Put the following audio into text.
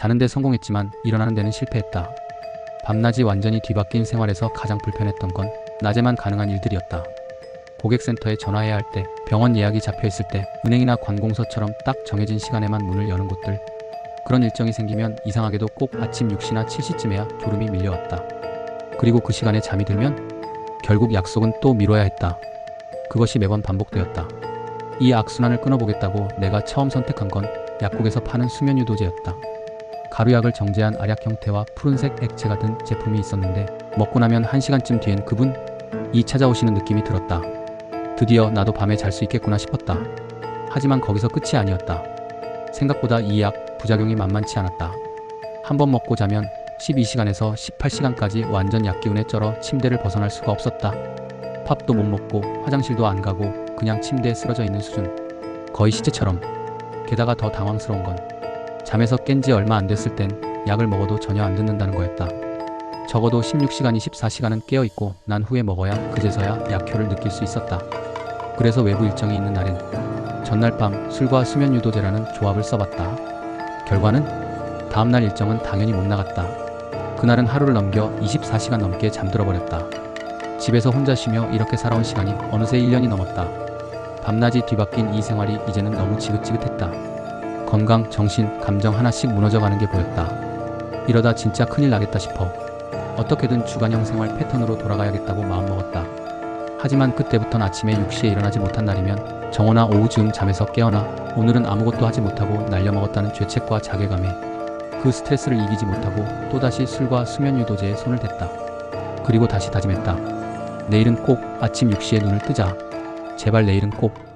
자는 데 성공했지만 일어나는 데는 실패했다. 밤낮이 완전히 뒤바뀐 생활에서 가장 불편했던 건 낮에만 가능한 일들이었다. 고객센터에 전화해야 할 때, 병원 예약이 잡혀 있을 때, 은행이나 관공서처럼 딱 정해진 시간에만 문을 여는 곳들. 그런 일정이 생기면 이상하게도 꼭 아침 6시나 7시쯤에야 졸음이 밀려왔다. 그리고 그 시간에 잠이 들면 결국 약속은 또 미뤄야 했다. 그것이 매번 반복되었다. 이 악순환을 끊어보겠다고 내가 처음 선택한 건 약국에서 파는 수면 유도제였다. 가루약을 정제한 알약 형태와 푸른색 액체가 든 제품이 있었는데 먹고 나면 1시간쯤 뒤엔 그분 이 찾아오시는 느낌이 들었다. 드디어 나도 밤에 잘 수 있겠구나 싶었다. 하지만 거기서 끝이 아니었다. 생각보다 이 약 부작용이 만만치 않았다. 한 번 먹고 자면 12시간에서 18시간까지 완전 약기운에 쩔어 침대를 벗어날 수가 없었다. 밥도 못 먹고 화장실도 안 가고 그냥 침대에 쓰러져 있는 수준. 거의 시체처럼. 게다가 더 당황스러운 건 잠에서 깬 지 얼마 안 됐을 땐 약을 먹어도 전혀 안 듣는다는 거였다. 적어도 16시간, 24시간은 깨어 있고 난 후에 먹어야 그제서야 약효를 느낄 수 있었다. 그래서 외부 일정이 있는 날엔 전날 밤 술과 수면 유도제라는 조합을 써봤다. 결과는 다음날 일정은 당연히 못 나갔다. 그날은 하루를 넘겨 24시간 넘게 잠들어 버렸다. 집에서 혼자 쉬며 이렇게 살아온 시간이 어느새 1년이 넘었다. 밤낮이 뒤바뀐 이 생활이 이제는 너무 지긋지긋했다. 건강, 정신, 감정 하나씩 무너져가는 게 보였다. 이러다 진짜 큰일 나겠다 싶어. 어떻게든 주간형 생활 패턴으로 돌아가야겠다고 마음먹었다. 하지만 그때부턴 아침에 6시에 일어나지 못한 날이면 정오나 오후 즈음 잠에서 깨어나 오늘은 아무것도 하지 못하고 날려먹었다는 죄책과 자괴감에 그 스트레스를 이기지 못하고 또다시 술과 수면 유도제에 손을 댔다. 그리고 다시 다짐했다. 내일은 꼭 아침 6시에 눈을 뜨자. 제발 내일은 꼭